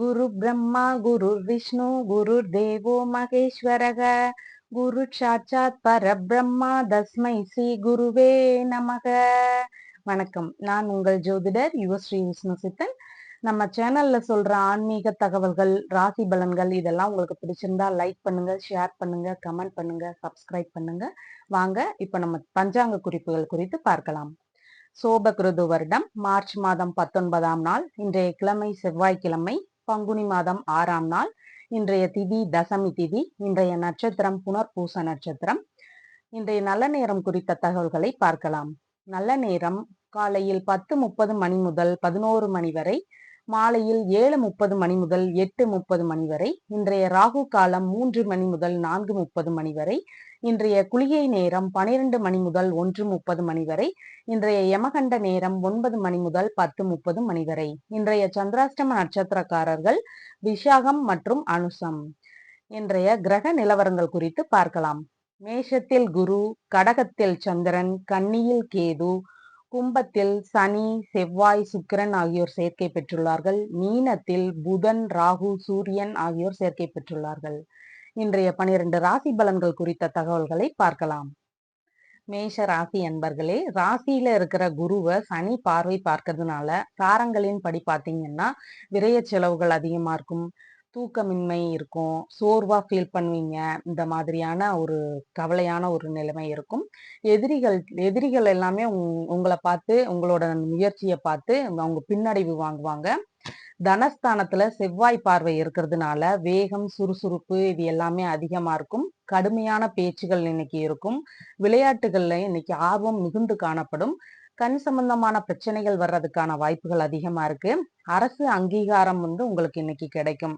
குரு பிரம்மா குரு விஷ்ணு குரு தேவோ மகேஸ்வரக. குரு சாட்சாத் பரபிரம்மா தஸ்மை ஸ்ரீ குருவே நமக. வணக்கம். நான் உங்கள் ஜோதிடர் யுவஸ்ரீ விஷ்ணு சித்தன். நம்ம சேனல்ல சொல்ற ஆன்மீக தகவல்கள் ராசி பலன்கள் இதெல்லாம் உங்களுக்கு பிடிச்சிருந்தா லைக் பண்ணுங்க ஷேர் பண்ணுங்க கமெண்ட் பண்ணுங்க சப்ஸ்கிரைப் பண்ணுங்க. வாங்க இப்ப நம்ம பஞ்சாங்க குறிப்புகள் குறித்து பார்க்கலாம். சோபகிருது வருடம் மார்ச் மாதம் பத்தொன்பதாம் நாள் இன்றைய கிழமை செவ்வாய்க்கிழமை. பங்குனி மாதம் ஆறாம் நாள் இன்றைய திதி தசமி திதி இன்றைய நட்சத்திரம் புனர்பூச நட்சத்திரம். இன்றைய நல்ல நேரம் குறித்த தகவல்களை பார்க்கலாம். நல்ல நேரம் காலையில் பத்து முப்பது மணி முதல் பதினோரு மணி வரை மாலையில் ஏழு முப்பது மணி முதல் எட்டு முப்பது மணி வரை இன்றைய ராகு காலம் மூன்று மணி முதல் நான்கு முப்பது மணி வரை இன்றைய குளிகை நேரம் பனிரெண்டு மணி முதல் ஒன்று முப்பது மணி வரை இன்றைய யமகண்ட நேரம் ஒன்பது மணி முதல் பத்து முப்பது மணி வரை. இன்றைய சந்திராஷ்டம நட்சத்திரக்காரர்கள் விஷாகம் மற்றும் அனுசம். இன்றைய கிரக நிலவரங்கள் குறித்து பார்க்கலாம். மேஷத்தில் குரு கடகத்தில் சந்திரன் கன்னியில் கேது கும்பத்தில் சனி செவ்வாய் சுக்கிரன் ஆகியோர் சேர்க்கை பெற்றுள்ளார்கள். மீனத்தில் புதன் ராகு சூரியன் ஆகியோர் சேர்க்கை பெற்றுள்ளார்கள். இன்றைய பனிரெண்டு ராசி பலன்கள் குறித்த தகவல்களை பார்க்கலாம். மேஷ ராசி அன்பர்களே ராசியில இருக்கிற குருவை சனி பார்வை பார்க்கறதுனால சாரங்களின் படி பார்த்தீங்கன்னா விரைய செலவுகள் அதிகமா இருக்கும். தூக்கமின்மை இருக்கும். சோர்வா ஃபீல் பண்ணுவீங்க. இந்த மாதிரியான ஒரு கவலையான ஒரு நிலைமை இருக்கும். எதிரிகள் எதிரிகள் எல்லாமே உங்களை பார்த்து உங்களோட முயற்சியை பார்த்து அவங்க பின்னடைவு வாங்குவாங்க. தனஸ்தானத்துல செவ்வாய் பார்வை இருக்கிறதுனால வேகம் சுறுசுறுப்பு இது எல்லாமே அதிகமா இருக்கும். கடுமையான பேச்சுகள் இன்னைக்கு இருக்கும். விளையாட்டுகள்ல இன்னைக்கு ஆர்வம் மிகுந்து காணப்படும். கண் சம்பந்தமான பிரச்சனைகள் வர்றதுக்கான வாய்ப்புகள் அதிகமா இருக்கு. அரசு அங்கீகாரம் வந்து உங்களுக்கு இன்னைக்கு கிடைக்கும்.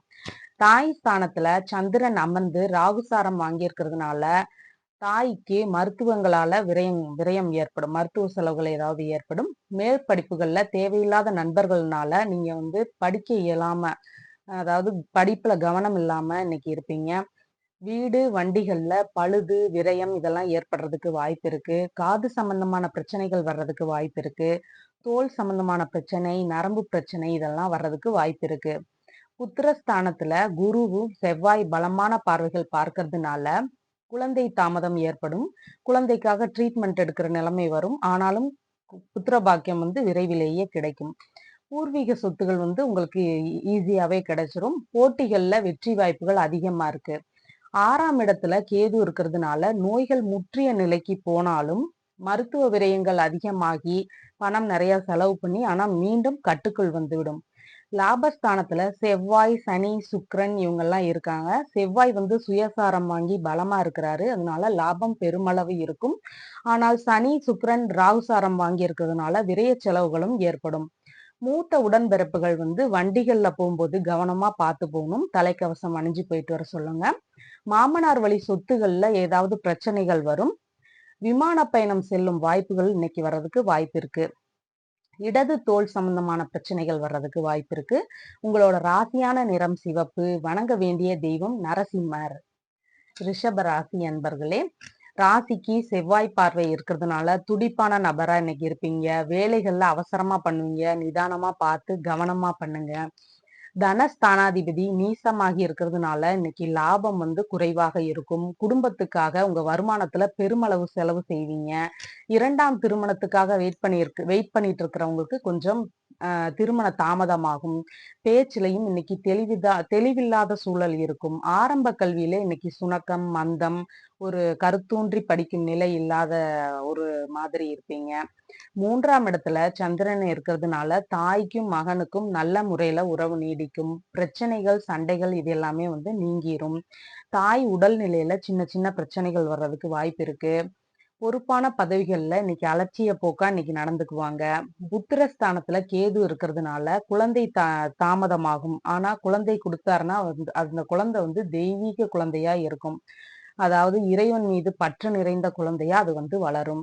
தாய் ஸ்தானத்துல சந்திரன் அமர்ந்து ராகுசாரம் வாங்கியிருக்கிறதுனால தாய்க்கு மருத்துவங்களால விரயம் விரயம் ஏற்படும். மருத்துவ செலவுகள் ஏதாவது ஏற்படும். மேல் படிப்புகள்ல தேவையில்லாத நண்பர்கள்னால நீங்க வந்து படிக்க இயலாம அதாவது படிப்புல கவனம் இல்லாம இன்னைக்கு இருப்பீங்க. வீடு வண்டிகள்ல பழுது விரயம் இதெல்லாம் ஏற்படுறதுக்கு வாய்ப்பு இருக்கு. காது சம்பந்தமான பிரச்சனைகள் வர்றதுக்கு வாய்ப்பு இருக்கு. தோல் சம்பந்தமான பிரச்சனை நரம்பு பிரச்சனை இதெல்லாம் வர்றதுக்கு வாய்ப்பு இருக்கு. புத்திரஸ்தானத்துல குருவும் செவ்வாய் பலமான பார்வைகள் பார்க்கறதுனால குழந்தை தாமதம் ஏற்படும். குழந்தைக்காக ட்ரீட்மெண்ட் எடுக்கிற நிலைமை வரும். ஆனாலும் புத்திர பாக்கியம் வந்து விரைவிலேயே கிடைக்கும். பூர்வீக சொத்துகள் வந்து உங்களுக்கு ஈஸியாவே கிடைச்சிரும். போட்டிகள்ல வெற்றி வாய்ப்புகள் அதிகமா இருக்கு. ஆறாம் இடத்துல கேது இருக்கிறதுனால நோய்கள் முற்றிய நிலைக்கு போனாலும் மருத்துவ விரயங்கள் அதிகமாகி பணம் நிறைய செலவு பண்ணி ஆனா மீண்டும் கட்டுக்குள் வந்துவிடும். லாபஸ்தானத்துல செவ்வாய் சனி சுக்ரன் இவங்கெல்லாம் இருக்காங்க. செவ்வாய் வந்து சுயசாரம் வாங்கி பலமா இருக்கிறாரு. அதனால லாபம் பெருமளவு இருக்கும். ஆனால் சனி சுக்ரன் ராகுசாரம் வாங்கி இருக்கிறதுனால விரய செலவுகளும் ஏற்படும். மூத்த உடன்பிறப்புகள் வந்து வண்டிகள்ல போகும்போது கவனமா பார்த்து போகணும். தலைக்கவசம் அணிஞ்சு போயிட்டு வர சொல்லுங்க. மாமனார் வழி சொத்துகள்ல ஏதாவது பிரச்சனைகள் வரும். விமான பயணம் செல்லும் வாய்ப்புகள் இன்னைக்கு வர்றதுக்கு வாய்ப்பு இருக்கு. இடது தோல் சம்பந்தமான பிரச்சனைகள் வர்றதுக்கு வாய்ப்பு இருக்கு. உங்களோட ராசியான நிறம் சிவப்பு. வணங்க வேண்டிய தெய்வம் நரசிம்மர். ரிஷப ராசி அன்பர்களே ராசிக்கு செவ்வாய் பார்வை இருக்கிறதுனால துடிப்பான நபரா இன்னைக்கு இருப்பீங்க. வேலைகள்ல அவசரமா பண்ணுவீங்க. நிதானமா பார்த்து கவனமா பண்ணுங்க. தனஸ்தானாதிபதி நீசமாகி இருக்கிறதுனால இன்னைக்கு லாபம் வந்து குறைவாக இருக்கும். குடும்பத்துக்காக உங்க வருமானத்துல பெருமளவு செலவு செய்வீங்க. இரண்டாம் திருமணத்துக்காக வெயிட் பண்ணி இருக்கு வெயிட் பண்ணிட்டு இருக்கிறவங்களுக்கு கொஞ்சம் திருமண தாமதமாகும். பேச்சிலையும் இன்னைக்கு தெளிவிதா தெளிவில்லாத சூழல் இருக்கும். ஆரம்ப கல்வியில இன்னைக்கு சுணக்கம் மந்தம் ஒரு கருத்தூன்றி படிக்கும் நிலை இல்லாத ஒரு மாதிரி இருப்பீங்க. மூன்றாம் இடத்துல சந்திரன் இருக்கிறதுனால தாய்க்கும் மகனுக்கும் நல்ல முறையில உறவு நீடிக்கும். பிரச்சனைகள் சண்டைகள் இது எல்லாமே வந்து நீங்கிரும். தாய் உடல் நிலையில சின்ன சின்ன பிரச்சனைகள் வர்றதுக்கு வாய்ப்பு இருக்கு. பொறுப்பான பதவிகள்ல இன்னைக்கு அலட்சிய போக்கா இன்னைக்கு நடந்துக்குவாங்க. புத்திரஸ்தானத்துல கேது இருக்கிறதுனால குழந்தை தா தாமதமாகும். ஆனா குழந்தை கொடுத்தாருன்னா அந்த குழந்தை வந்து தெய்வீக குழந்தையா இருக்கும். அதாவது இறைவன் மீது பற்று நிறைந்த குழந்தையா அது வந்து வளரும்.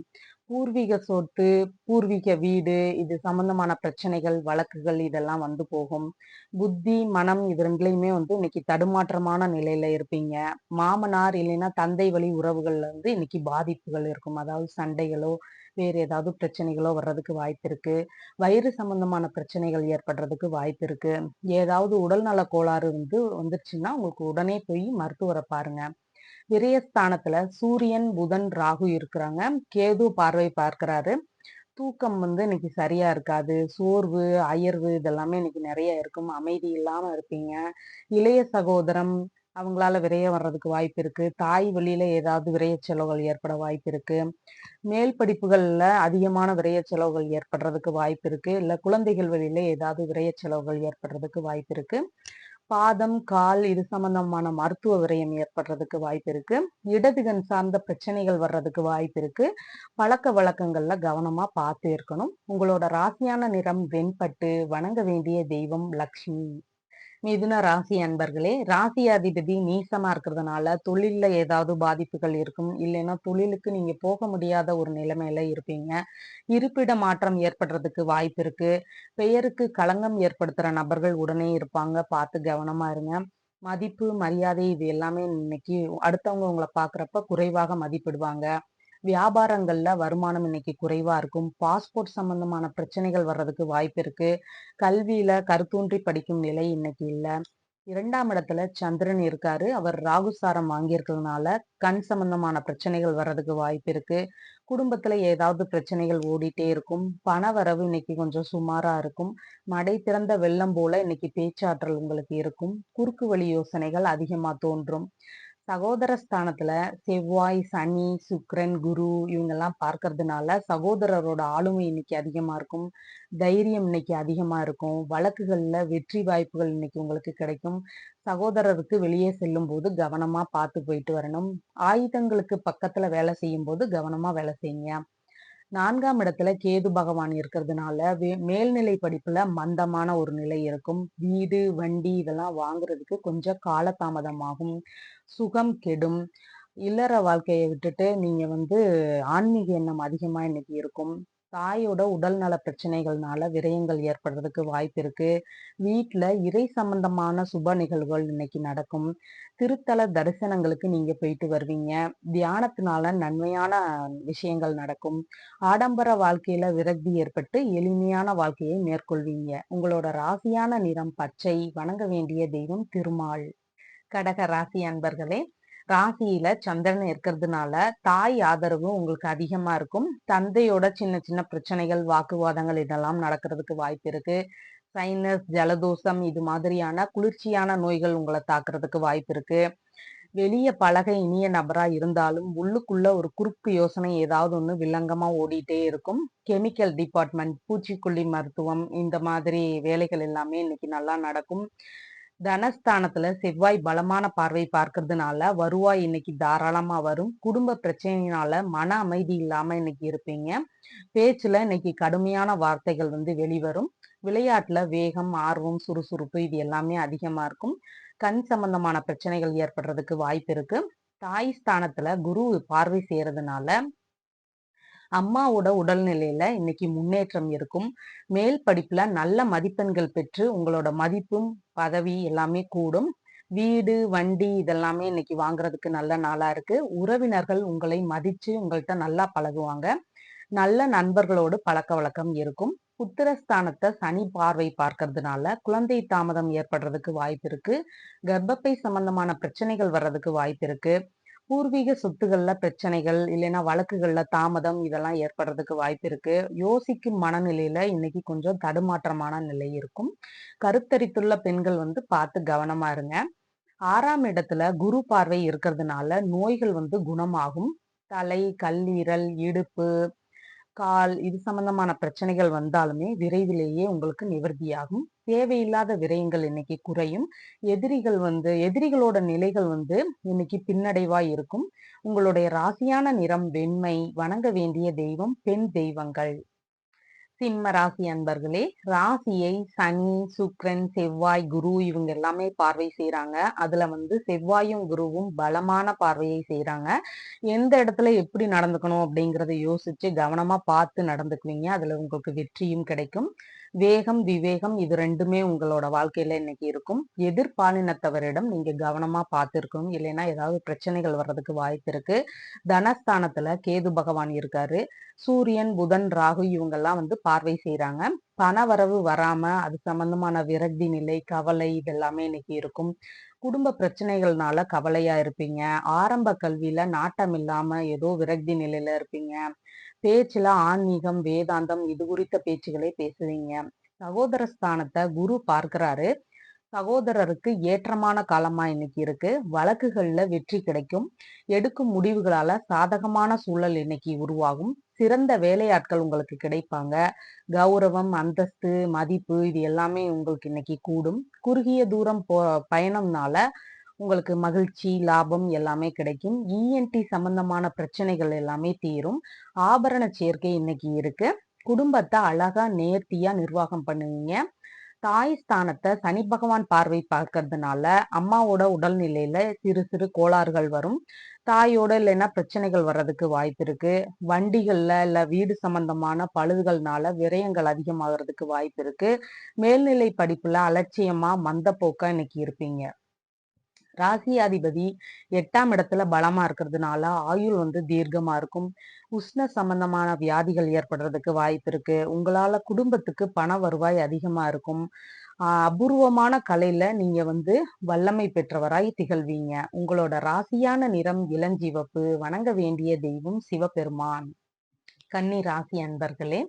பூர்வீக சொத்து பூர்வீக வீடு இது சம்பந்தமான பிரச்சனைகள் வழக்குகள் இதெல்லாம் வந்து போகும். புத்தி மனம் இது ரெண்டுலையுமே வந்து இன்னைக்கு தடுமாற்றமான நிலையில இருப்பீங்க. மாமனார் இல்லைன்னா தந்தை வழி உறவுகள்ல வந்து இன்னைக்கு பாதிப்புகள் இருக்கும். அதாவது சண்டைகளோ வேறு ஏதாவது பிரச்சனைகளோ வர்றதுக்கு வாய்ப்பு இருக்கு. வயிறு சம்பந்தமான பிரச்சனைகள் ஏற்படுறதுக்கு வாய்ப்பு இருக்கு. ஏதாவது உடல்நல கோளாறு வந்து வந்துருச்சுன்னா உங்களுக்கு உடனே போய் மருத்துவரை பாருங்க. விரயஸ்தானத்துல சூரியன் புதன் ராகு இருக்கிறாங்க. கேது பார்வை பார்க்கிறாரு. தூக்கம் வந்து இன்னைக்கு சரியா இருக்காது. சோர்வு அயர்வு இதெல்லாமே இன்னைக்கு நிறைய இருக்கும். அமைதி இல்லாம இருப்பீங்க. இளைய சகோதரம் அவங்களால விரைய வர்றதுக்கு வாய்ப்பு இருக்கு. தாய் வழியில ஏதாவது விரைய செலவுகள் ஏற்பட வாய்ப்பு இருக்கு. மேல் படிப்புகள்ல அதிகமான விரைய செலவுகள் ஏற்படுறதுக்கு வாய்ப்பு இருக்கு. இல்ல குழந்தைகள் வழியில ஏதாவது விரைய செலவுகள் ஏற்படுறதுக்கு வாய்ப்பு இருக்கு. பாதம் கால் இது சம்பந்தமான மருத்துவ விரயம் ஏற்படுறதுக்கு வாய்ப்பு இருக்கு. இடதுகன் சார்ந்த பிரச்சனைகள் வர்றதுக்கு வாய்ப்பு இருக்கு. பழக்க வழக்கங்கள்ல கவனமா பார்த்து இருக்கணும். உங்களோட ராசியான நிறம் வெண்பட்டு வணங்க வேண்டிய தெய்வம் லக்ஷ்மி. மிதுன ராசி அன்பர்களே ராசி அதிபதி நீசமா இருக்கிறதுனால தொழில்ல ஏதாவது பாதிப்புகள் இருக்கும். இல்லைன்னா தொழிலுக்கு நீங்க போக முடியாத ஒரு நிலைமையில இருப்பீங்க. இருப்பிட மாற்றம் ஏற்படுறதுக்கு வாய்ப்பு இருக்கு. பெயருக்கு களங்கம் ஏற்படுத்துற நபர்கள் உடனே இருப்பாங்க. பார்த்து கவனமா இருங்க. மதிப்பு மரியாதை இது எல்லாமே இன்னைக்கு அடுத்தவங்க உங்களை பாக்குறப்ப குறைவாக மதிப்பிடுவாங்க. வியாபாரங்கள்ல வருமானம் இன்னைக்கு குறைவா இருக்கும். பாஸ்போர்ட் சம்பந்தமான பிரச்சனைகள் வர்றதுக்கு வாய்ப்பு இருக்கு. கல்வியில கருத்தூன்றி படிக்கும் நிலை இன்னைக்கு இல்லை. இரண்டாம் இடத்துல சந்திரன் இருக்காரு. அவர் ராகுசாரம் வாங்கியிருக்கிறதுனால கண் சம்பந்தமான பிரச்சனைகள் வர்றதுக்கு வாய்ப்பு இருக்கு. குடும்பத்துல ஏதாவது பிரச்சனைகள் ஓடிட்டே இருக்கும். பண வரவு இன்னைக்கு கொஞ்சம் சுமாரா இருக்கும். மடை திறந்த வெள்ளம் போல இன்னைக்கு பேச்சாற்றல் உங்களுக்கு இருக்கும். குறுக்கு வழி யோசனைகள் அதிகமா தோன்றும். சகோதர ஸ்தானத்துல செவ்வாய் சனி சுக்ரன் குரு இவங்கெல்லாம் பார்க்கறதுனால சகோதரரோட ஆளுமை இன்னைக்கு அதிகமா இருக்கும். தைரியம் இன்னைக்கு அதிகமா இருக்கும். வழக்குகள்ல வெற்றி வாய்ப்புகள் இன்னைக்கு உங்களுக்கு கிடைக்கும். சகோதரருக்கு வெளியே செல்லும் போது கவனமா பார்த்து போயிட்டு வரணும். ஆயுதங்களுக்கு பக்கத்துல வேலை செய்யும் போது கவனமா வேலை செய்யுங்க. நான்காம் இடத்துல கேது பகவான் இருக்கிறதுனால மேல்நிலை படிப்புல மந்தமான ஒரு நிலை இருக்கும். வீடு வண்டி இதெல்லாம் வாங்குறதுக்கு கொஞ்சம் காலதாமதமாகும். சுகம் கெடும். இல்லற வாழ்க்கையை விட்டுட்டு நீங்க வந்து ஆன்மீக எண்ணம் அதிகமா இன்னைக்கு இருக்கும். தாயோட உடல் நல பிரச்சனைகள்னால விரயங்கள் ஏற்படுறதுக்கு வாய்ப்பு இருக்கு. வீட்டுல இறை சம்பந்தமான சுப நிகழ்வுகள் இன்னைக்கு நடக்கும். திருத்தல தரிசனங்களுக்கு நீங்க போயிட்டு வருவீங்க. தியானத்தினால நன்மையான விஷயங்கள் நடக்கும். ஆடம்பர வாழ்க்கையில விரக்தி ஏற்பட்டு எளிமையான வாழ்க்கையை மேற்கொள்வீங்க. உங்களோட ராசியான நிறம் பச்சை. வணங்க வேண்டிய தெய்வம் திருமால். கடக ராசி அன்பர்களே ராசியில சந்திரன் இருக்கிறதுனால தாய் ஆதரவு உங்களுக்கு அதிகமா இருக்கும். தந்தையோட சின்ன சின்ன பிரச்சனைகள் வாக்குவாதங்கள் இதெல்லாம் நடக்கிறதுக்கு வாய்ப்பு இருக்கு. சைனஸ் ஜலதோஷம் இது மாதிரியான குளிர்ச்சியான நோய்கள் உங்களை தாக்குறதுக்கு வாய்ப்பு இருக்கு. வெளிய பழக இனிய நபரா இருந்தாலும் உள்ளுக்குள்ள ஒரு குறுக்கு யோசனை ஏதாவது ஒண்ணு வில்லங்கமா ஓடிட்டே இருக்கும். கெமிக்கல் டிபார்ட்மெண்ட் பூச்சிக்கொல்லி மருத்துவம் இந்த மாதிரி வேலைகள் எல்லாமே இன்னைக்கு நல்லா நடக்கும். தனஸ்தானத்துல செவ்வாய் பலமான பார்வை பார்க்கறதுனால வருவாய் இன்னைக்கு தாராளமா வரும். குடும்ப பிரச்சனையினால மன அமைதி இல்லாம இன்னைக்கு இருப்பீங்க. பேச்சுல இன்னைக்கு கடுமையான வார்த்தைகள் வந்து வெளிவரும். விளையாட்டுல வேகம் ஆர்வம் சுறுசுறுப்பு இது எல்லாமே அதிகமா இருக்கும். கண் சம்பந்தமான பிரச்சனைகள் ஏற்படுறதுக்கு வாய்ப்பு இருக்கு. தாய் ஸ்தானத்துல குரு பார்வை செய்யறதுனால அம்மாவோட உடல்நிலையில இன்னைக்கு முன்னேற்றம் இருக்கும். மேல் படிப்புல நல்ல மதிப்பெண்கள் பெற்று உங்களோட மதிப்பும் பதவி எல்லாமே கூடும். வீடு வண்டி இதெல்லாமே இன்னைக்கு வாங்குறதுக்கு நல்ல நாளா இருக்கு. உறவினர்கள் உங்களை மதிச்சு உங்கள்கிட்ட நல்லா பழகுவாங்க. நல்ல நண்பர்களோடு பழக்க வழக்கம் இருக்கும். புத்திரஸ்தானத்தை சனி பார்வை பார்க்கறதுனால குழந்தை தாமதம் ஏற்படுறதுக்கு வாய்ப்பு இருக்கு. கர்ப்பப்பை சம்பந்தமான பிரச்சனைகள் வர்றதுக்கு வாய்ப்பு இருக்கு. பூர்வீக சொத்துகள்ல பிரச்சனைகள் இல்லைன்னா வழக்குகள்ல தாமதம் இதெல்லாம் ஏற்படுறதுக்கு வாய்ப்பு இருக்கு. யோசிக்கும் மனநிலையில இன்னைக்கு கொஞ்சம் தடுமாற்றமான நிலை இருக்கும். கருத்தரித்துள்ள பெண்கள் வந்து பார்த்து கவனமா இருங்க. ஆறாம் இடத்துல குரு பார்வை இருக்கிறதுனால நோய்கள் வந்து குணமாகும். தலை கல்லீரல் இடுப்பு கால் இது சம்பந்தமான பிரச்சனைகள் வந்தாலுமே விரைவிலேயே உங்களுக்கு நிவர்த்தியாகும். தேவையில்லாத விரயங்கள் இன்னைக்கு குறையும். எதிரிகள் வந்து எதிரிகளோட நிலைகள் வந்து இன்னைக்கு பின்னடைவாய் இருக்கும். உங்களுடைய ராசியான நிறம் வெண்மை வணங்க வேண்டிய தெய்வம் பெண் தெய்வங்கள். சிம்ம ராசி அன்பர்களே ராசியை சனி சுக்ரன் செவ்வாய் குரு இவங்க எல்லாமே பார்வை செய்யறாங்க அதுல வந்து செவ்வாயும் குருவும் பலமான பார்வையை செய்யறாங்க எந்த இடத்துல எப்படி நடந்துக்கணும் அப்படிங்கறத யோசிச்சு கவனமா பார்த்து நடந்துக்குவீங்க. அதுல உங்களுக்கு வெற்றியும் கிடைக்கும். வேகம் விவேகம் இது ரெண்டுமே உங்களோட வாழ்க்கையில இன்னைக்கு இருக்கும். எதிர்பாலினத்தவரிடம் நீங்க கவனமா பார்த்துருக்கணும். இல்லைன்னா ஏதாவது பிரச்சனைகள் வர்றதுக்கு வாய்ப்பு இருக்கு. தனஸ்தானத்துல கேது பகவான் இருக்காரு. சூரியன் புதன் ராகு இவங்கெல்லாம் வந்து பார்வை செய்யறாங்க பணவரவு வராம அது சம்பந்தமான விரக்தி நிலை கவலை இதெல்லாமே இன்னைக்கு இருக்கும். குடும்ப பிரச்சனைகள்னால கவலையா இருப்பீங்க. ஆரம்ப கல்வியில நாட்டம் இல்லாம ஏதோ விரக்தி நிலையில இருப்பீங்க. பேச்சுல ஆன்மீகம் வேதாந்தம் இது குறித்த பேச்சுகளை பேசுவீங்க. சகோதர ஸ்தானத்தை குரு பார்க்கிறாரு. சகோதரருக்கு ஏற்றமான காலமா இன்னைக்கு இருக்கு. வழக்குகள்ல வெற்றி கிடைக்கும். எடுக்கும் முடிவுகளால சாதகமான சூழல் இன்னைக்கு உருவாகும். சிறந்த வேலையாட்கள் உங்களுக்கு கிடைப்பாங்க. கௌரவம் அந்தஸ்து மதிப்பு இது எல்லாமே உங்களுக்கு இன்னைக்கு கூடும். குறுகிய தூரம் போ பயணம்னால உங்களுக்கு மகிழ்ச்சி லாபம் எல்லாமே கிடைக்கும். இஎன்டி சம்பந்தமான பிரச்சனைகள் எல்லாமே தீரும். ஆபரண சேர்க்கை இன்னைக்கு இருக்கு. குடும்பத்தை அழகா நேர்த்தியா நிர்வாகம் பண்ணுவீங்க. தாய் ஸ்தானத்தை சனி பகவான் பார்வை பார்க்கறதுனால அம்மாவோட உடல்நிலையில சிறு சிறு கோளாறுகள் வரும். தாயோட இல்லைன்னா பிரச்சனைகள் வர்றதுக்கு வாய்ப்பு இருக்கு. வண்டிகள்ல இல்ல வீடு சம்பந்தமான பழுதுகள்னால விரயங்கள் அதிகமாகிறதுக்கு வாய்ப்பு இருக்கு. மேல்நிலை படிப்புல அலட்சியமா மந்த போக்கா இன்னைக்கு இருப்பீங்க. ராசியாதிபதி எட்டாம் இடத்துல பலமா இருக்கிறதுனால ஆயுள் வந்து தீர்க்கமா இருக்கும். உஷ்ண சம்பந்தமான வியாதிகள் ஏற்படுறதுக்கு வாய்ப்பு இருக்கு. உங்களால குடும்பத்துக்கு பண வருவாய் அதிகமா இருக்கும். அபூர்வமான கலையில நீங்க வந்து வல்லமை பெற்றவராய் திகழ்வீங்க. உங்களோட ராசியான நிறம் இளஞ்சிவப்பு. வணங்க வேண்டிய தெய்வம் சிவபெருமான். கன்னி ராசி அன்பர்களே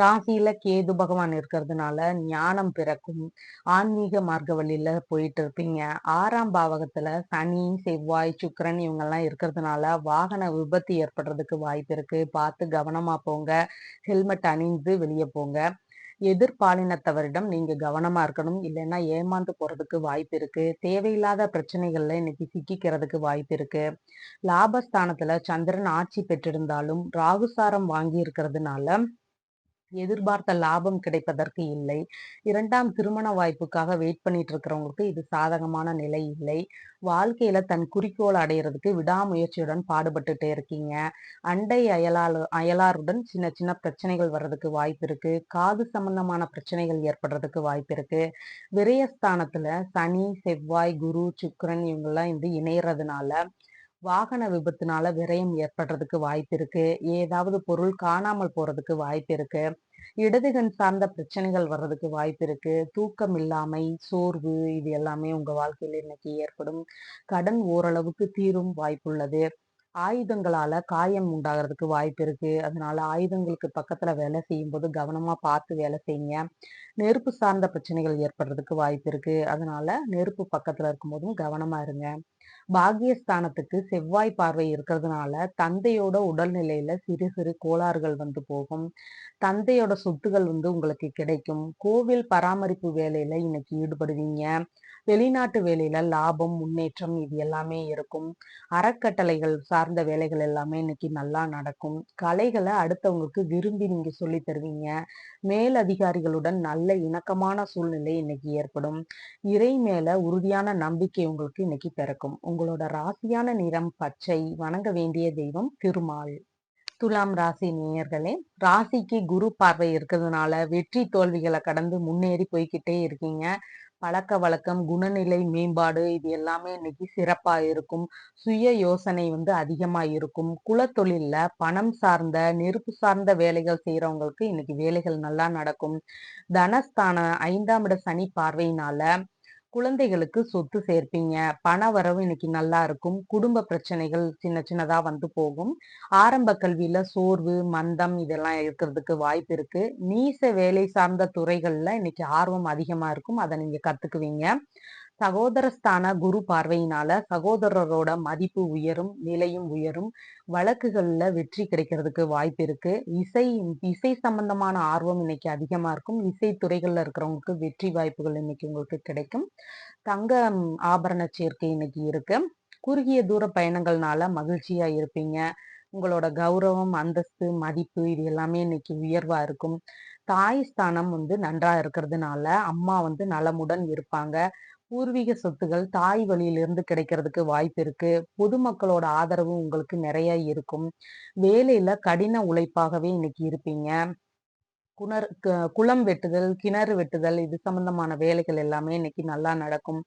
ராசியில கேது பகவான் இருக்கிறதுனால ஞானம் பிறக்கும். ஆன்மீக மார்க்க வழியில போயிட்டு இருப்பீங்க. ஆறாம் பாவகத்துல சனி செவ்வாய் சுக்கரன் இவங்க எல்லாம் இருக்கிறதுனால வாகன விபத்து ஏற்படுறதுக்கு வாய்ப்பு இருக்கு. பார்த்து கவனமா போங்க. ஹெல்மெட் அணிந்து வெளியே போங்க. எதிர்பாலினத்தவரிடம் நீங்க கவனமா இருக்கணும். இல்லைன்னா ஏமாந்து போறதுக்கு வாய்ப்பு இருக்கு. தேவையில்லாத பிரச்சனைகள்ல இன்னைக்கு சிக்கிக்கிறதுக்கு வாய்ப்பு இருக்கு. லாபஸ்தானத்துல சந்திரன் ஆட்சி பெற்றிருந்தாலும் ராகுசாரம் வாங்கி இருக்கிறதுனால எதிர்பார்த்த லாபம் கிடைப்பதற்கு இல்லை. இரண்டாம் திருமண வாய்ப்புக்காக வெயிட் பண்ணிட்டு இருக்கிறவங்களுக்கு இது சாதகமான நிலை இல்லை. வாழ்க்கையில தன் குறிக்கோள் அடையிறதுக்கு விடாமுயற்சியுடன் பாடுபட்டுட்டே இருக்கீங்க. அண்டை அயலால் அயலாருடன் சின்ன சின்ன பிரச்சனைகள் வர்றதுக்கு வாய்ப்பு இருக்கு. காது சம்பந்தமான பிரச்சனைகள் ஏற்படுறதுக்கு வாய்ப்பு இருக்கு. விரயஸ்தானத்துல சனி செவ்வாய் குரு சுக்கரன் இவங்கெல்லாம் வந்து இணையறதுனால வாகன விபத்துனால விரயம் ஏற்படுறதுக்கு வாய்ப்பு இருக்கு. ஏதாவது பொருள் காணாமல் போறதுக்கு வாய்ப்பு இருக்கு. இடதுகண் சார்ந்த பிரச்சனைகள் வர்றதுக்கு வாய்ப்பு இருக்கு. தூக்கம் இல்லாமை சோர்வு இது எல்லாமே உங்க வாழ்க்கையில இன்னைக்கு ஏற்படும். கடன் ஓரளவுக்கு தீரும் வாய்ப்புள்ளது. ஆயுதங்களால காயம் உண்டாகிறதுக்கு வாய்ப்பு இருக்கு. அதனால ஆயுதங்களுக்கு பக்கத்துல வேலை செய்யும் போது கவனமா பார்த்து வேலை செய்யுங்க. நெருப்பு சார்ந்த பிரச்சனைகள் ஏற்படுறதுக்கு வாய்ப்பு இருக்கு. அதனால நெருப்பு பக்கத்துல இருக்கும் போதும் கவனமா இருங்க. பாகியஸ்தானத்துக்கு செவ்வாய் பார்வை இருக்கிறதுனால தந்தையோட உடல்நிலையில சிறு சிறு கோளாறுகள் வந்து போகும். தந்தையோட சொத்துகள் வந்து உங்களுக்கு கிடைக்கும். கோவில் பராமரிப்பு வேலையில இன்னைக்கு ஈடுபடுவீங்க. வெளிநாட்டு வேலையில லாபம் முன்னேற்றம் இது எல்லாமே இருக்கும். அறக்கட்டளைகள் சார்ந்த வேலைகள் எல்லாமே இன்னைக்கு நல்லா நடக்கும். கலைகளை அடுத்தவங்களுக்கு விரும்பி நீங்க சொல்லி தருவீங்க. மேல் அதிகாரிகளுடன் நல்ல இணக்கமான சூழ்நிலை இன்னைக்கு ஏற்படும். இறை மேல உறுதியான நம்பிக்கை உங்களுக்கு இன்னைக்கு பிறக்கும். உங்களோட ராசியான நிறம் பச்சை வணங்க வேண்டிய தெய்வம் திருமால். துலாம் ராசி நேயர்களே ராசிக்கு குரு பார்வை இருக்கிறதுனால வெற்றி தோல்விகளை கடந்து முன்னேறி போய்கிட்டே இருக்கீங்க. பழக்க வழக்கம் குணநிலை மேம்பாடு இது எல்லாமே இன்னைக்கு சிறப்பா இருக்கும். சுய யோசனை வந்து அதிகமா இருக்கும். குலத்தொழில்ல பணம் சார்ந்த நெருப்பு சார்ந்த வேலைகள் செய்யறவங்களுக்கு இன்னைக்கு வேலைகள் நல்லா நடக்கும். தனஸ்தான ஐந்தாம் இட சனி பார்வையினால குழந்தைகளுக்கு சொத்து சேர்ப்பீங்க. பண வரவு இன்னைக்கு நல்லா இருக்கும். குடும்ப பிரச்சனைகள் சின்ன சின்னதா வந்து போகும். ஆரம்ப கல்வியில சோர்வு மந்தம் இதெல்லாம் இருக்கிறதுக்கு வாய்ப்பு இருக்கு. நீச வேலை சார்ந்த துறைகள்ல இன்னைக்கு ஆர்வம் அதிகமா இருக்கும். அதை நீங்க கத்துக்குவீங்க. சகோதரஸ்தான குரு பார்வையினால சகோதரரோட மதிப்பு உயரும் நிலையும் உயரும் வழக்குகள்ல வெற்றி கிடைக்கிறதுக்கு வாய்ப்பு இருக்கு. இசை இசை சம்பந்தமான ஆர்வம் இன்னைக்கு அதிகமா இருக்கும். இசை துறைகள்ல இருக்கிறவங்களுக்கு வெற்றி வாய்ப்புகள் இன்னைக்கு உங்களுக்கு கிடைக்கும். தங்க ஆபரண சேர்க்கை இன்னைக்கு இருக்கு. குறுகிய தூர பயணங்கள்னால மகிழ்ச்சியா இருப்பீங்க. உங்களோட கௌரவம் அந்தஸ்து மதிப்பு இது எல்லாமே இன்னைக்கு உயர்வா இருக்கும். தாய் ஸ்தானம் வந்து நன்றா இருக்கிறதுனால அம்மா வந்து நலமுடன் இருப்பாங்க. பூர்வீக சொத்துகள் தாய் வழியிலிருந்து கிடைக்கிறதுக்கு வாய்ப்பு இருக்கு. பொதுமக்களோட ஆதரவு உங்களுக்கு நிறைய இருக்கும். வேலையில கடின உழைப்பாகவே இன்னைக்கு இருப்பீங்க. குணர் குளம் வெட்டுதல் கிணறு வெட்டுதல் இது சம்பந்தமான வேலைகள் எல்லாமே இன்னைக்கு நல்லா நடக்கும்.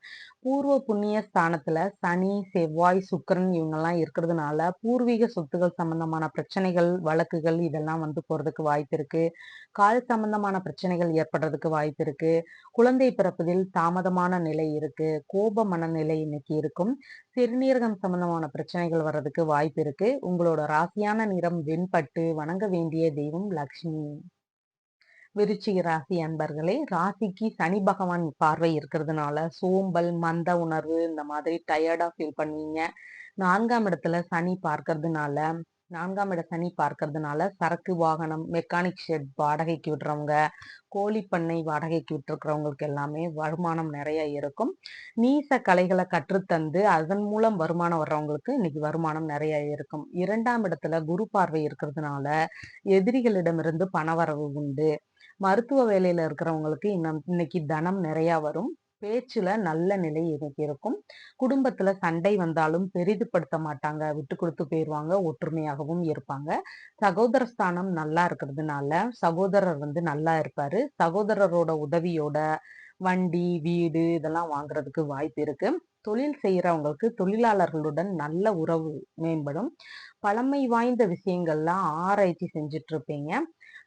பூர்வ புண்ணிய ஸ்தானத்துல சனி செவ்வாய் சுக்கரன் இவங்கெல்லாம் இருக்கிறதுனால பூர்வீக சொத்துகள் சம்பந்தமான பிரச்சனைகள் வழக்குகள் இதெல்லாம் வந்து போறதுக்கு வாய்ப்பு இருக்கு. கால் சம்பந்தமான பிரச்சனைகள் ஏற்படுறதுக்கு வாய்ப்பு இருக்கு. குழந்தை பிறப்பதில் தாமதமான நிலை இருக்கு. கோப மனநிலை இன்னைக்கு இருக்கும். சிறுநீரகம் சம்பந்தமான பிரச்சனைகள் வர்றதுக்கு வாய்ப்பு இருக்கு. உங்களோட ராசியான நிறம் வெண்பட்டு வணங்க வேண்டிய தெய்வம் லக்ஷ்மி. விருச்சிக ராசி அன்பர்களே ராசிக்கு சனி பகவான் பார்வை இருக்கிறதுனால சோம்பல் மந்த உணர்வு இந்த மாதிரி டயர்டா ஃபீல் பண்ணுவீங்க. நான்காம் இடத்துல சனி பார்க்கறதுனால நான்காம் இட சனி பார்க்கறதுனால சரக்கு வாகனம் மெக்கானிக் ஷெட் வாடகைக்கு விடுறவங்க கோழி பண்ணை வாடகைக்கு விட்டுருக்கிறவங்களுக்கு எல்லாமே வருமானம் நிறைய இருக்கும். நீச கலைகளை கற்றுத்தந்து அதன் மூலம் வருமானம் வர்றவங்களுக்கு இன்னைக்கு வருமானம் நிறைய இருக்கும். இரண்டாம் இடத்துல குரு பார்வை இருக்கிறதுனால எதிரிகளிடமிருந்து பணவரவு உண்டு. மருத்துவ வேலையில இருக்கிறவங்களுக்கு இன்னும் இன்னைக்கு தனம் நிறைய வரும். பேச்சுல நல்ல நிலை இன்னைக்கு இருக்கும். குடும்பத்துல சண்டை வந்தாலும் பெரிதுபடுத்த மாட்டாங்க. விட்டு கொடுத்து போயிருவாங்க. ஒற்றுமையாகவும் இருப்பாங்க. சகோதர ஸ்தானம் நல்லா இருக்கிறதுனால சகோதரர் வந்து நல்லா இருப்பாரு. சகோதரரோட உதவியோட வண்டி வீடு இதெல்லாம் வாங்குறதுக்கு வாய்ப்பு இருக்கு. தொழில் செய்யறவங்களுக்கு தொழிலாளர்களுடன் நல்ல உறவு மேம்படும். பழமை வாய்ந்த விஷயங்கள்லாம் ஆராய்ச்சி செஞ்சுட்டு இருப்பீங்க.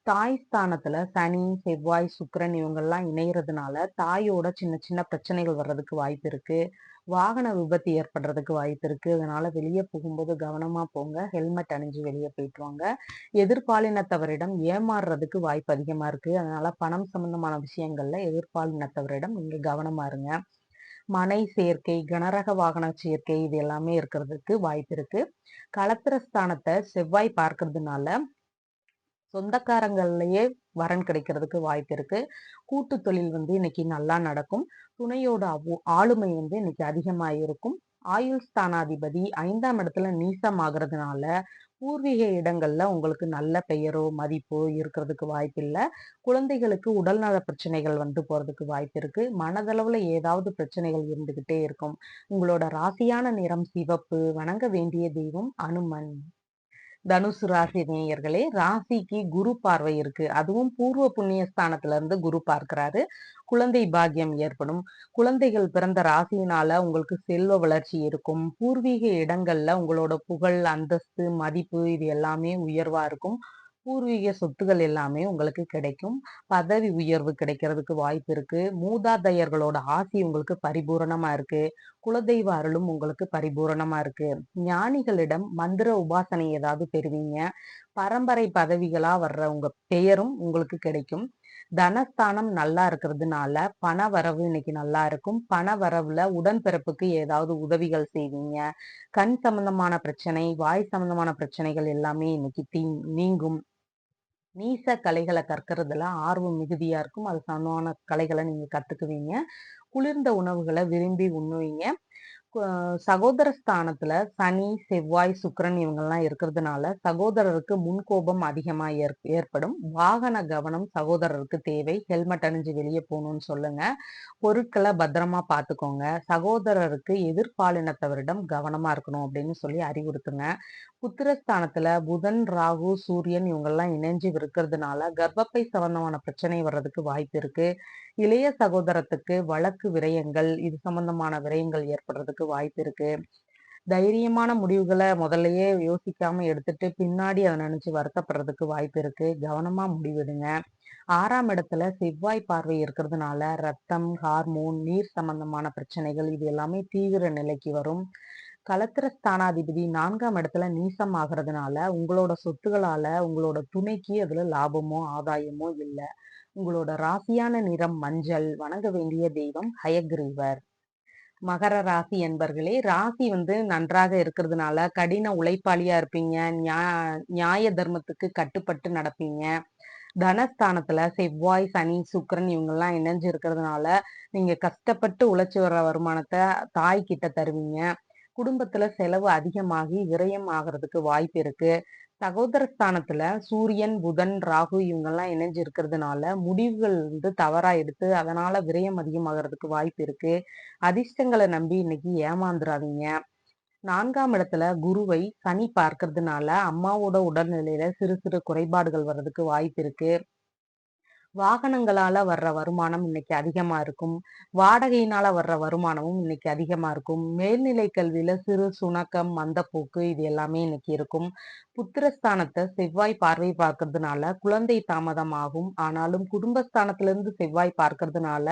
தாய் ஸ்தானத்துல சனி செவ்வாய் சுக்கரன் இவங்கெல்லாம் இணையறதுனால தாயோட சின்ன சின்ன பிரச்சனைகள் வர்றதுக்கு வாய்ப்பு இருக்கு. வாகன விபத்து ஏற்படுறதுக்கு வாய்ப்பு இருக்கு. அதனால வெளியே போகும்போது கவனமா போங்க. ஹெல்மெட் அணிஞ்சு வெளியே போயிட்டு வாங்க. எதிர்பாலினத்தவரிடம் ஏமாறுறதுக்கு வாய்ப்பு அதிகமா இருக்கு. அதனால பணம் சம்பந்தமான விஷயங்கள்ல எதிர்பாலினத்தவரிடம் நீங்க கவனமா இருங்க. மனை சேர்க்கை கனரக வாகன சேர்க்கை இது எல்லாமே இருக்கிறதுக்கு வாய்ப்பு இருக்கு. களத்திரஸ்தானத்தை செவ்வாய் பார்க்கறதுனால சொந்தக்காரங்கள்லயே வரன் கிடைக்கிறதுக்கு வாய்ப்பு இருக்கு. கூட்டு தொழில் வந்து இன்னைக்கு நல்லா நடக்கும். துணையோட ஆளுமை வந்து இன்னைக்கு அதிகமாக இருக்கும். ஆயுள் ஸ்தானாதிபதி ஐந்தாம் இடத்துல நீசம் ஆகுறதுனால பூர்வீக இடங்கள்ல உங்களுக்கு நல்ல பெயரோ மதிப்போ இருக்கிறதுக்கு வாய்ப்பு இல்லை. குழந்தைகளுக்கு உடல்நல பிரச்சனைகள் வந்து போறதுக்கு வாய்ப்பு இருக்கு. மனதளவுல ஏதாவது பிரச்சனைகள் இருந்துகிட்டே இருக்கும். உங்களோட ராசியான நிறம் சிவப்பு. வணங்க வேண்டிய தெய்வம் அனுமன். தனுசு ராசி நேயர்களே ராசிக்கு குரு பார்வை இருக்கு. அதுவும் பூர்வ புண்ணிய ஸ்தானத்துல இருந்து குரு பார்க்கிறாரு. குழந்தை பாக்கியம் ஏற்படும். குழந்தைகள் பிறந்த ராசியினால உங்களுக்கு செல்வ வளர்ச்சி இருக்கும். பூர்வீக இடங்கள்ல உங்களோட புகழ் அந்தஸ்து மதிப்பு இது எல்லாமே உயர்வா இருக்கும். பூர்வீக சொத்துகள் எல்லாமே உங்களுக்கு கிடைக்கும். பதவி உயர்வு கிடைக்கிறதுக்கு வாய்ப்பு இருக்கு. மூதாதையர்களோட ஆசி உங்களுக்கு பரிபூரணமா இருக்கு. குலதெய்வ அருளும் உங்களுக்கு பரிபூரணமா இருக்கு. ஞானிகளிடம் மந்திர உபாசனை ஏதாவது பெறுவீங்க. பரம்பரை பதவிகளா வர்ற உங்க பெயரும் உங்களுக்கு கிடைக்கும். தனஸ்தானம் நல்லா இருக்கிறதுனால பண வரவு இன்னைக்கு நல்லா இருக்கும். பண வரவுல உடன்பிறப்புக்கு ஏதாவது உதவிகள் செய்வீங்க. கண் சம்பந்தமான பிரச்சனை வாய் சம்பந்தமான பிரச்சனைகள் எல்லாமே இன்னைக்கு தீ நீங்கும். நீச கலைகளை கற்கிறதுல ஆர்வம் மிகுதியா இருக்கும். அது சமமான கலைகளை நீங்க கத்துக்குவீங்க. குளிர்ந்த உணவுகளை விரும்பி உண்ணுவீங்க. சகோதர ஸ்தானத்துல சனி செவ்வாய் சுக்கரன் இவங்கெல்லாம் இருக்கிறதுனால சகோதரருக்கு முன்கோபம் அதிகமா ஏற்படும். வாகன கவனம் சகோதரருக்கு தேவை. ஹெல்மெட் அணிஞ்சு வெளியே போகணும்னு சொல்லுங்க. பொருட்களை பத்திரமா பார்த்துக்கோங்க சகோதரருக்கு எதிர்பாலினத்தவரிடம் கவனமா இருக்கணும் அப்படின்னு சொல்லி அறிவுறுத்துங்க. புத்திரஸ்தானத்துல புதன் ராகு சூரியன் இவங்கெல்லாம் இணைஞ்சு இருக்கிறதுனால கர்ப்பப்பை சம்பந்தமான பிரச்சனை வர்றதுக்கு வாய்ப்பு இருக்கு. இளைய சகோதரத்துக்கு வழக்கு விரயங்கள் இது சம்பந்தமான விரயங்கள் ஏற்படுறதுக்கு வாய்ப்பு இருக்கு. தைரியமான முடிவுகளை முதல்லயே யோசிக்காம எடுத்துட்டு பின்னாடி அதை நினைச்சு வருத்தப்படுறதுக்கு வாய்ப்பு இருக்கு. கவனமா முடிவெடுங்க. ஆறாம் இடத்துல செவ்வாய் பார்வை இருக்கிறதுனால ரத்தம் ஹார்மோன் நீர் சம்பந்தமான பிரச்சனைகள் இது எல்லாமே தீவிர நிலைக்கு வரும். கலத்திர ஸ்தானாதிபதி நான்காம் இடத்துல நீசம் ஆகிறதுனால உங்களோட சொத்துகளால உங்களோட துணைக்கு அதுல லாபமோ ஆதாயமோ இல்லை. உங்களோட ராசியான நிறம் மஞ்சள் வணங்க வேண்டிய தெய்வம் ஹயக்ரீவர். மகர ராசி என்பர்களே ராசி வந்து நன்றாக இருக்கிறதுனால கடின உழைப்பாளியா இருப்பீங்க நியாய தர்மத்துக்கு கட்டுப்பட்டு நடப்பீங்க. தனஸ்தானத்துல செவ்வாய் சனி சுக்கரன் இவங்கெல்லாம் இணைஞ்சு இருக்கிறதுனால நீங்க கஷ்டப்பட்டு உழைச்சி வர்ற வருமானத்தை தாய் கிட்ட தருவீங்க. குடும்பத்துல செலவு அதிகமாகி விரயம் ஆகிறதுக்கு வாய்ப்பு இருக்கு. சகோதர ஸ்தானத்துல சூரியன் புதன் ராகு இவங்கெல்லாம் இணைஞ்சு இருக்கிறதுனால முடிவுகள் வந்து தவறா எடுத்து அதனால விரயம் அதிகமாகிறதுக்கு வாய்ப்பு இருக்கு. அதிர்ஷ்டங்களை நம்பி இன்னைக்கு ஏமாந்துடாதீங்க நான்காம் இடத்துல குருவை சனி பார்க்கறதுனால அம்மாவோட உடல்நிலையில சிறு சிறு குறைபாடுகள் வர்றதுக்கு வாய்ப்பு இருக்கு. வாகனங்களால வர்ற வருமானம் இன்னைக்கு அதிகமா இருக்கும். வாடகையினால வர்ற வருமானமும் இன்னைக்கு அதிகமா இருக்கும். மேல்நிலை கல்வியில சிறு சுணக்கம் மந்தப்போக்கு இது எல்லாமே இன்னைக்கு இருக்கும். புத்திரஸ்தானத்தை செவ்வாய் பார்வை பார்க்கறதுனால குழந்தை தாமதமாகும். ஆனாலும் குடும்பஸ்தானத்துல இருந்து செவ்வாய் பார்க்கறதுனால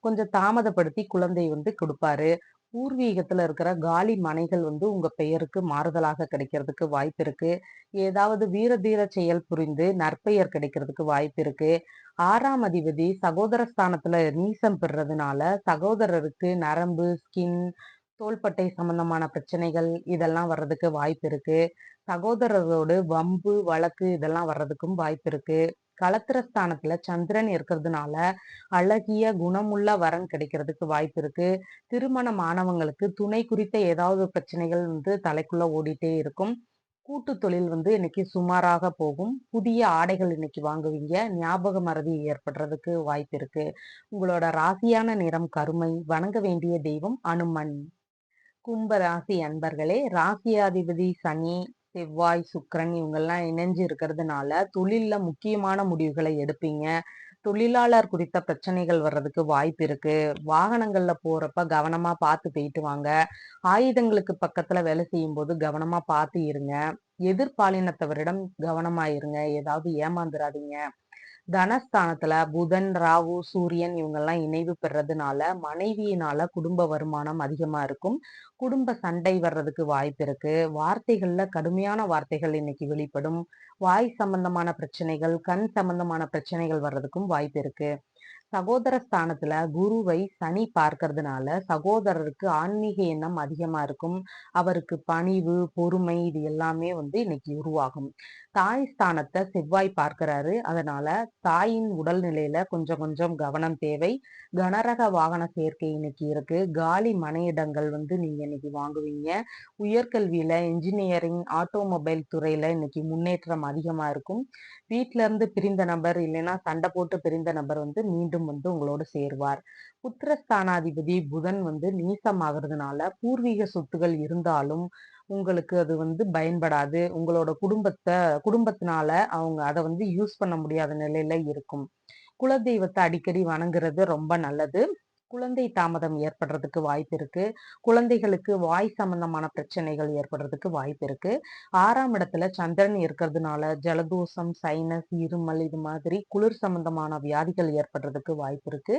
கொஞ்சம் தாமதப்படுத்தி குழந்தை வந்து கொடுப்பாரு. பூர்வீகத்தில் இருக்கிற காலி மனைகள் வந்து உங்கள் பெயருக்கு மாறுதலாக கிடைக்கிறதுக்கு வாய்ப்பு இருக்குது ஏதாவது வீர தீர செயல் புரிந்து நற்பெயர் கிடைக்கிறதுக்கு வாய்ப்பு இருக்குது ஆறாம் அதிபதி சகோதரஸ்தானத்தில் நீசம் பெறுறதுனால சகோதரருக்கு நரம்பு ஸ்கின் தோள்பட்டை சம்பந்தமான பிரச்சனைகள் இதெல்லாம் வர்றதுக்கு வாய்ப்பு இருக்குது சகோதரரோடு வம்பு வழக்கு இதெல்லாம் வர்றதுக்கும் வாய்ப்பு இருக்குது களத்திரஸ்தானத்துல சந்திரன் இருக்கிறதுனால அழகிய குணமுள்ள வரன் கிடைக்கிறதுக்கு வாய்ப்பு இருக்கு. திருமணம் ஆனவங்களுக்கு துணை குறித்த ஏதாவது பிரச்சனைகள் வந்து தலைக்குள்ள ஓடிட்டே இருக்கும். கூட்டு தொழில் வந்து இன்னைக்கு சுமாராக போகும். புதிய ஆடைகள் இன்னைக்கு வாங்குவீங்க. ஞாபக மறதி ஏற்படுறதுக்கு வாய்ப்பு இருக்கு. உங்களோட ராசியான நிறம் கருமை வணங்க வேண்டிய தெய்வம் அனுமன். கும்ப ராசி அன்பர்களே ராசியாதிபதி சனி செவ்வாய் சுக்கரன் இவங்கெல்லாம் இணைஞ்சு இருக்கிறதுனால தொழில்ல முக்கியமான முடிவுகளை எடுப்பீங்க. தொழிலாளர் குறித்த பிரச்சனைகள் வர்றதுக்கு வாய்ப்பு இருக்கு. வாகனங்கள்ல போறப்ப கவனமா பார்த்து போயிட்டு வாங்க. ஆயுதங்களுக்கு பக்கத்துல வேலை செய்யும் போது கவனமா பார்த்து இருங்க. எதிர்பாலினத்தவரிடம் கவனமா இருங்க. ஏதாவது ஏமாந்துடாதீங்க தனஸ்தானத்துல புதன் ராகு சூரியன் இவங்கெல்லாம் இணைவு பெறதுனால மனைவியினால குடும்ப வருமானம் அதிகமா இருக்கும். குடும்ப சண்டை வர்றதுக்கு வாய்ப்பு இருக்கு. வார்த்தைகள்ல கடுமையான வார்த்தைகள் இன்னைக்கு வெளிப்படும். வாய் சம்பந்தமான பிரச்சனைகள் கண் சம்பந்தமான பிரச்சனைகள் வர்றதுக்கும் வாய்ப்பு இருக்கு. சகோதர ஸ்தானத்துல குருவை சனி பார்க்கறதுனால சகோதரருக்கு ஆன்மீக எண்ணம் அதிகமா இருக்கும். அவருக்கு பணிவு பொறுமை இது எல்லாமே வந்து இன்னைக்கு உருவாகும். தாய் ஸ்தானத்தை செவ்வாய் பார்க்கிறாரு. அதனால தாயின் உடல்நிலையில கொஞ்சம் கொஞ்சம் கவனம் தேவை. கனரக வாகன சேர்க்கை இன்னைக்கு இருக்கு. காலி மனையிடங்கள் வந்து நீங்க இன்னைக்கு வாங்குவீங்க. உயர்கல்வியில இன்ஜினியரிங் ஆட்டோமொபைல் துறையில இன்னைக்கு முன்னேற்றம் அதிகமா இருக்கும். வீட்டில இருந்து பிரிந்த நபர் இல்லைன்னா சண்டை போட்டு பிரிந்த நபர் வந்து மீண்டும் வந்து உங்களோட சேருவார். புத்திரஸ்தானாதிபதி புதன் வந்து நீசமாகிறதுனால பூர்வீக சொத்துகள் இருந்தாலும் உங்களுக்கு அது வந்து பயன்படாது. உங்களோட குடும்பத்தை குடும்பத்தினால அவங்க அதை வந்து யூஸ் பண்ண முடியாத நிலையில இருக்கும். குலதெய்வத்தை அடிக்கடி வணங்குறது ரொம்ப நல்லது. குழந்தை தாமதம் ஏற்படுறதுக்கு வாய்ப்பு இருக்கு. குழந்தைகளுக்கு வாய் சம்பந்தமான பிரச்சனைகள் ஏற்படுறதுக்கு வாய்ப்பு இருக்கு. ஆறாம் இடத்துல சந்திரன் இருக்கிறதுனால ஜலதோஷம் சைனஸ் இருமல் இது மாதிரி குளிர் சம்பந்தமான வியாதிகள் ஏற்படுறதுக்கு வாய்ப்பு இருக்கு.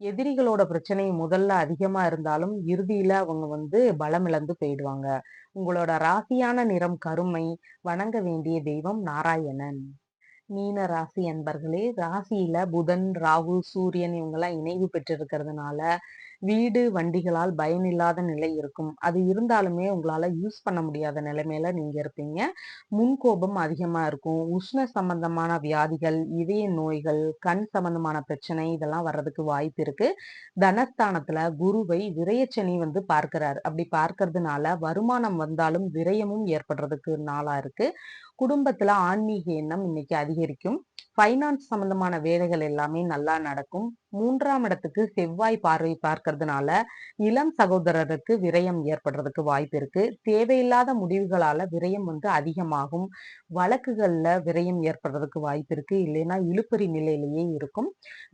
எதிரிகளோட பிரச்சனை முதல்ல அதிகமா இருந்தாலும் இறுதியில அவங்க வந்து பலம் இழந்து போயிடுவாங்க. உங்களோட ராசியான நிறம் கருமை. வணங்க வேண்டிய தெய்வம் நாராயணன். மீன ராசி அன்பர்களே ராசியில புதன் ராகு சூரியன் இவங்கெல்லாம் இணைவு பெற்றிருக்கிறதுனால வீடு வண்டிகளால் பயனில்லாத நிலை இருக்கும். அது இருந்தாலுமே உங்களால் யூஸ் பண்ண முடியாத நிலைமையில நீங்க இருப்பீங்க. முன்கோபம் அதிகமாக இருக்கும். உஷ்ண சம்பந்தமான வியாதிகள் இதய நோய்கள் கண் சம்பந்தமான பிரச்சனை இதெல்லாம் வர்றதுக்கு வாய்ப்பு இருக்கு. தனஸ்தானத்துல குருவை விரயச்சனி வந்து பார்க்கிறார். அப்படி பார்க்கறதுனால வருமானம் வந்தாலும் விரயமும் ஏற்படுறதுக்கு நாளா இருக்கு. குடும்பத்துல ஆன்மீக எண்ணம் இன்னைக்கு அதிகரிக்கும். ஃபைனான்ஸ் சம்பந்தமான வேலைகள் எல்லாமே நல்லா நடக்கும். மூன்றாம் இடத்துக்கு செவ்வாய் பார்வை பார்க்கறதுனால இளம் சகோதரருக்கு விரயம் ஏற்படுறதுக்கு வாய்ப்பு இருக்கு. தேவையில்லாத முடிவுகளால விரயம் வந்து அதிகமாகும். வழக்குகள்ல விரயம் ஏற்படுறதுக்கு வாய்ப்பு இருக்கு. இல்லைன்னா இழுப்பறி நிலையிலேயே இருக்கும்.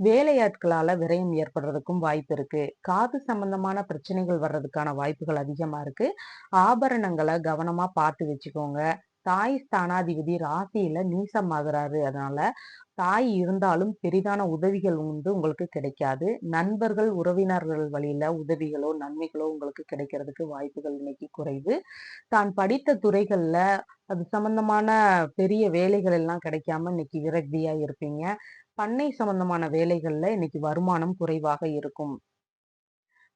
வேலையாட்களால விரயம் ஏற்படுறதுக்கும் வாய்ப்பு இருக்கு. காது சம்பந்தமான பிரச்சனைகள் வர்றதுக்கான வாய்ப்புகள் அதிகமா இருக்கு. ஆபரணங்களை கவனமா பார்த்து வச்சுக்கோங்க. தாய் ஸ்தானாதிபதி ராசியில நீசமாகிறாரு. அதனால தாய் இருந்தாலும் பெரிதான உதவிகள் வந்து உங்களுக்கு கிடைக்காது. நண்பர்கள் உறவினர்கள் வழியில உதவிகளோ நன்மைகளோ உங்களுக்கு கிடைக்கிறதுக்கு வாய்ப்புகள் இன்னைக்கு குறைவு. தான் படித்த துறைகள்ல அது சம்பந்தமான பெரிய வேலைகள் எல்லாம் கிடைக்காம இன்னைக்கு விரக்தியா இருப்பீங்க. பண்ணை சம்பந்தமான வேலைகள்ல இன்னைக்கு வருமானம் குறைவாக இருக்கும்.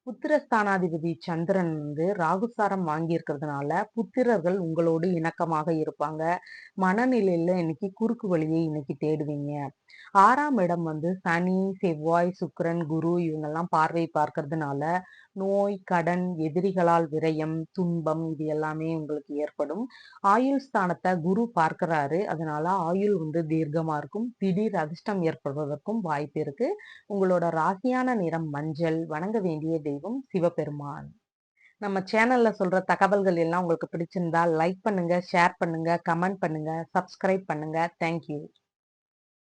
புத்திரஸ்தானாதிபதி சந்திரன் வந்து ராகுசாரம் வாங்கியிருக்கிறதுனால புத்திரர்கள் உங்களோடு இணக்கமாக இருப்பாங்க. மனநிலையில இன்னைக்கு குறுக்கு வழியை இன்னைக்கு தேடுவீங்க. ஆறாம் இடம் வந்து சனி செவ்வாய் சுக்கரன் குரு இவங்கெல்லாம் பார்வை பார்க்கறதுனால நோய் கடன் எதிரிகளால் விரயம் துன்பம் இது எல்லாமே உங்களுக்கு ஏற்படும். ஆயுள் ஸ்தானத்தை குரு பார்க்கிறாரு. அதனால ஆயுள் வந்து தீர்க்கமா இருக்கும். திடீர் அதிர்ஷ்டம் ஏற்படுவதற்கும் வாய்ப்பு இருக்கு. உங்களோட ராசியான நிறம் மஞ்சள். வணங்க வேண்டிய தெய்வம் சிவபெருமான். நம்ம சேனல்ல சொல்ற தகவல்கள் எல்லாம் உங்களுக்கு பிடிச்சிருந்தா லைக் பண்ணுங்க ஷேர் பண்ணுங்க கமெண்ட் பண்ணுங்க சப்ஸ்கிரைப் பண்ணுங்க. தேங்க்யூ